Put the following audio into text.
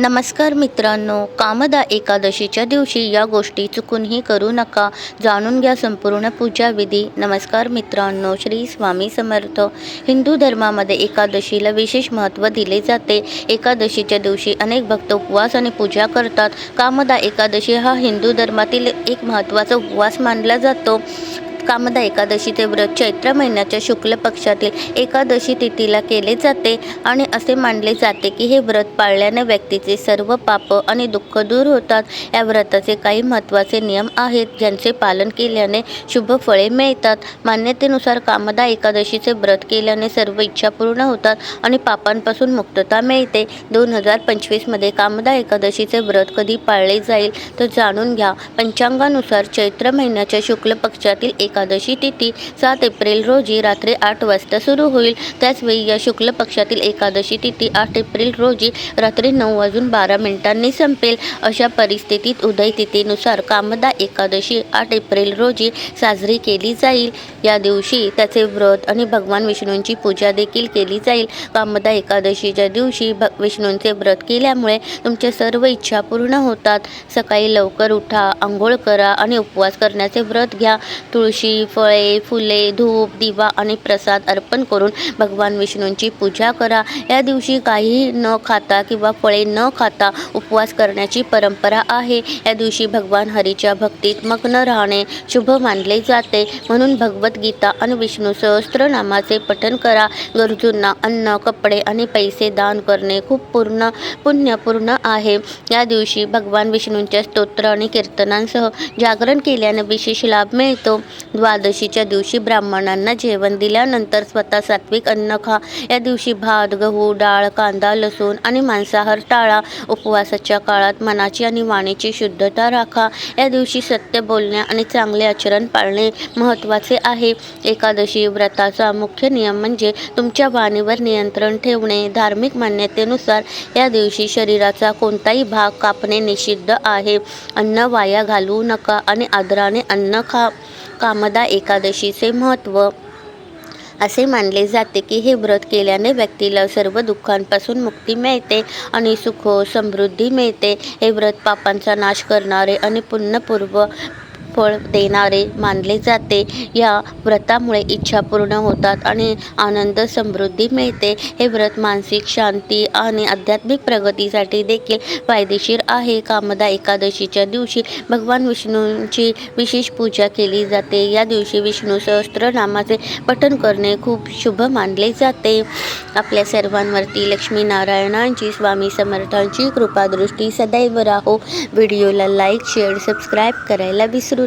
नमस्कार मित्रांनो कामदा एकादशीच्या दिवशी या गोष्टी चुकूनही करू नका. जाणून घ्या संपूर्ण पूजाविधी नमस्कार मित्रांनो श्री स्वामी समर्थ. हिंदू धर्मामध्ये एकादशीला विशेष महत्त्व दिले जाते. एकादशीच्या दिवशी अनेक भक्त उपवास आणि पूजा करतात. कामदा एकादशी हा हिंदू धर्मातील एक महत्त्वाचा उपवास मानला जातो. कामदा एकादशीचे व्रत चैत्र महिन्याच्या शुक्ल पक्षातील एकादशी तिथीला केले जाते आणि असे मानले जाते की हे व्रत पाळल्याने व्यक्तीचे सर्व पाप आणि दुःख दूर होतात. या व्रताचे काही महत्त्वाचे नियम आहेत ज्यांचे पालन केल्याने शुभ फळे मिळतात. मान्यतेनुसार कामदा एकादशीचे व्रत केल्याने सर्व इच्छा पूर्ण होतात आणि पापांपासून मुक्तता मिळते. दोन हजार पंचवीसमध्ये कामदा एकादशीचे व्रत कधी पाळले जाईल तर जाणून घ्या. पंचांगानुसार चैत्र महिन्याच्या शुक्ल पक्षातील एका एकादशी तिथी सात एप्रिल रोजी रात्री आठ वाजता सुरू होईल. त्याचवेळी या शुक्ल पक्षातील एकादशी तिथी आठ एप्रिल रोजी रात्री नऊ वाजून बारा मिनिटांनी संपेल. अशा परिस्थितीत उदय तिथीनुसार कामदा एकादशी आठ एप्रिल रोजी साजरी केली जाईल. या दिवशी त्याचे व्रत आणि भगवान विष्णूंची पूजा देखील केली जाईल. कामदा एकादशीच्या दिवशी भ विष्णूंचे व्रत केल्यामुळे तुमच्या सर्व इच्छा पूर्ण होतात. सकाळी लवकर उठा आंघोळ करा आणि उपवास करण्याचे व्रत घ्या. तुळशी फळे फुले धूप दिवा आणि प्रसाद अर्पण करून भगवान विष्णूंची पूजा करा. या दिवशी काही न खाता किंवा फळे न खाता उपवास करण्याची परंपरा आहे. या दिवशी भगवान हरीच्या भक्तीत मग्न राहणे शुभ मानले जाते. म्हणून भगवद्गीता आणि विष्णू सहस्त्रनामाचे पठन करा. गरजूंना अन्न कपडे आणि पैसे दान करणे खूप पूर्ण पुण्यपूर्ण आहे. या दिवशी भगवान विष्णूंच्या स्तोत्र आणि कीर्तनांसह जागरण केल्याने विशेष लाभ मिळतो. द्वादशीच्या दिवशी ब्राह्मणांना जेवण दिल्यानंतर स्वतः सात्विक अन्न खा. या दिवशी भात गहू डाळ कांदा लसूण आणि मांसाहार टाळा. उपवासाच्या काळात मनाची आणि वाणीची शुद्धता राखा. या दिवशी सत्य बोलणे आणि चांगले आचरण पाळणे महत्त्वाचे आहे. एकादशी व्रताचा मुख्य नियम म्हणजे तुमच्या वाणीवर नियंत्रण ठेवणे. धार्मिक मान्यतेनुसार या दिवशी शरीराचा कोणताही भाग कापणे निषिद्ध आहे. अन्न वाया घालवू नका आणि आदराने अन्न खा. कामदा एकादशीचे महत्त्व. असे मानले जाते की हे व्रत केल्याने व्यक्तीला सर्व दुःखांपासून मुक्ती मिळते आणि सुख समृद्धी मिळते. हे व्रत पापांचा नाश करणारे आणि पुण्यपूर्व फळ देणारे मानले जाते. या व्रतामुळे इच्छा पूर्ण होतात आणि आनंद समृद्धी मिळते. हे व्रत मानसिक शांती आणि आध्यात्मिक प्रगतीसाठी देखील फायदेशीर आहे. कामदा एकादशीच्या दिवशी भगवान विष्णूंची विशेष पूजा केली जाते. या दिवशी विष्णू सहस्त्रनामाचे पठण करणे खूप शुभ मानले जाते. आपल्या सर्वांवरती लक्ष्मीनारायणांची स्वामी समर्थांची कृपादृष्टी सदैव राहो. व्हिडिओला लाईक शेअर सबस्क्राईब करायला विसरू